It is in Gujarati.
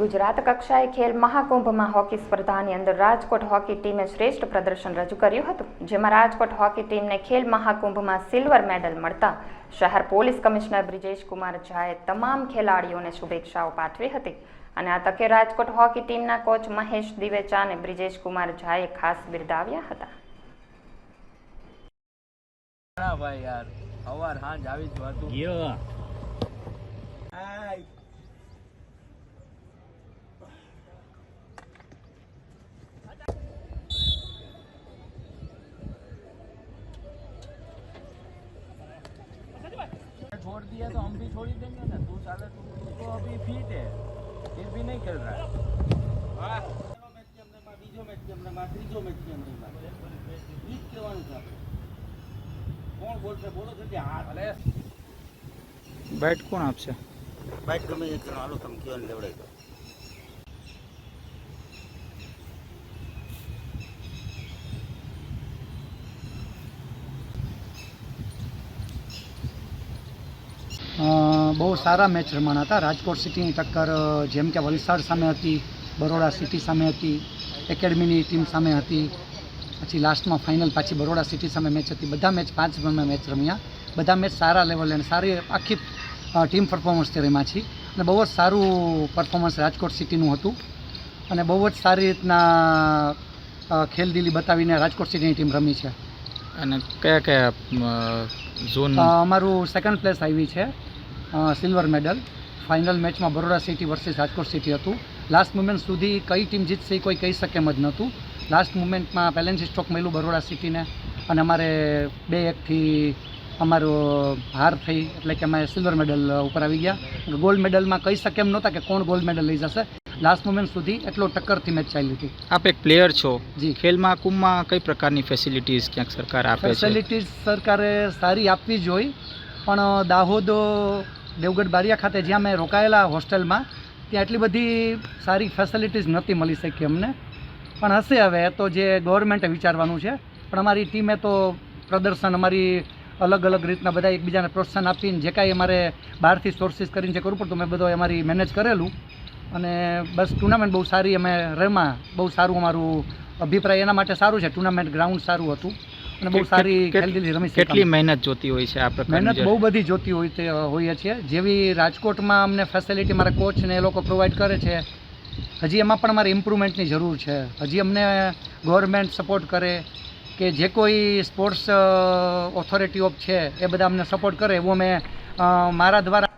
ગુજરાત કક્ષાએ ખેલ મહાકુંભમાં હોકી સ્પર્ધાની અંદર રાજકોટ હોકી ટીમે શ્રેષ્ઠ પ્રદર્શન રજૂ કર્યું હતું જેમાં રાજકોટ હોકી ટીમને ખેલ મહાકુંભમાં સિલ્વર મેડલ મળતા શહેર પોલીસ કમિશનર બ્રિજેશ કુમાર ઝાએ તમામ ખેલાડીઓને શુભેચ્છાઓ પાઠવી હતી. અને આ તકે રાજકોટ હોકી ટીમના કોચ મહેશ દિવેચાને બ્રિજેશ કુમાર ઝાએ ખાસ બિરદાવ્યા હતા. ભાઈ યાર સવાર સાંજ આવી જ હતું ગયો छोड़ दिया तो हम भी छोड़ ही देंगे ना तू साले तू तो अभी फिट है फिर भी नहीं खेल रहा है બીજો મેચ કેમેરામાં ત્રીજો મેચ કેમેરામાં ઈ જ કહેવાનું છે આપણે કોણ બોલશે બોલો જલ્દી હાથ અરે બેટ કોણ આપશે બાઈટ ગમે એક જણો હાલો તમે કયો ને લેવડાવી દો બહુ સારા મેચ રમાણા હતા. રાજકોટ સિટીની ટક્કર જેમ કે વલસાડ સામે હતી બરોડા સિટી સામે હતી એકેડમીની ટીમ સામે હતી. પછી લાસ્ટમાં ફાઇનલ પાછી બરોડા સિટી સામે મેચ હતી. બધા મેચ પાંચ મેચ રમ્યા. બધા મેચ સારા લેવલે અને સારી આખી ટીમ ટીમ પરફોર્મન્સથી રમ્યા છીએ. અને બહુ જ સારું પરફોર્મન્સ રાજકોટ સિટીનું હતું. અને બહુ જ સારી રીતના ખેલદીલી ખેલદિલી બતાવીને રાજકોટ સિટીની ટીમ રમી છે. અને કયા કયા ઝોન અમારું સેકન્ડ પ્લેસ આવી છે. સિલ્વર મેડલ ફાઇનલ મેચમાં Baroda city versus Rajkot city હતું. લાસ્ટ મુમેન્ટ સુધી કઈ ટીમ જીતશે એ કોઈ કહી શકે એમ જ નહોતું. લાસ્ટ મુમેન્ટમાં પેલેન્સી સ્ટ્રોક મળ્યું બરોડા સિટીને અને અમારે બે એકથી અમારો હાર થઈ એટલે કે અમે સિલ્વર મેડલ ઉપર આવી ગયા. ગોલ્ડ મેડલમાં કહી શકે એમ નહોતા કે કોણ ગોલ્ડ મેડલ લઈ જશે. લાસ્ટ મુમેન્ટ સુધી એટલો ટક્કરથી મેચ ચાલી હતી. આપ એક પ્લેયર છો. જી. ખેલ મહાકુંભમાં કઈ પ્રકારની ફેસિલિટીઝ ક્યાંક સરકાર આપે છે? ફેસિલિટીઝ સરકારે સારી આપવી જોઈએ પણ દાહોદ દેવગઢ બારિયા ખાતે જ્યાં મેં રોકાયેલા હોસ્ટેલમાં, ત્યાં એટલી બધી સારી ફેસિલિટીઝ નહોતી મળી શકી અમને. પણ હશે હવે તો જે ગવર્મેન્ટે વિચારવાનું છે. પણ અમારી ટીમે તો પ્રદર્શન, અમારી અલગ અલગ રીતના બધા એકબીજાને પ્રોત્સાહન આપીને જે કાંઈ અમારે બહારથી સોર્સિસ કરીને જે કરવું પડતું મેં બધું અમારી મેનેજ કરેલું. અને બસ ટુર્નામેન્ટ બહુ સારી અમે રમ્યા. બહુ સારું અમારું અભિપ્રાય એના માટે સારું છે. ટુર્નામેન્ટ ગ્રાઉન્ડ સારું હતું. અને બહુ સારી ખેલદિલી રમી કેટલી મહેનત જોતી હોય છે આ પ્રકારની મહેનત બહુ બધી જોતી હોય તે હોઈએ છીએ. જેવી રાજકોટમાં અમને ફેસિલિટી મારા કોચ ને એ લોકો પ્રોવાઈડ કરે છે હજી એમાં પણ મારે ઇમ્પ્રુવમેન્ટની જરૂર છે. હજી અમને ગવર્મેન્ટ સપોર્ટ કરે કે જે કોઈ સ્પોર્ટ્સ ઓથોરિટી ઓફ છે એ બધા અમને સપોર્ટ કરે. એવું અમે મારા દ્વારા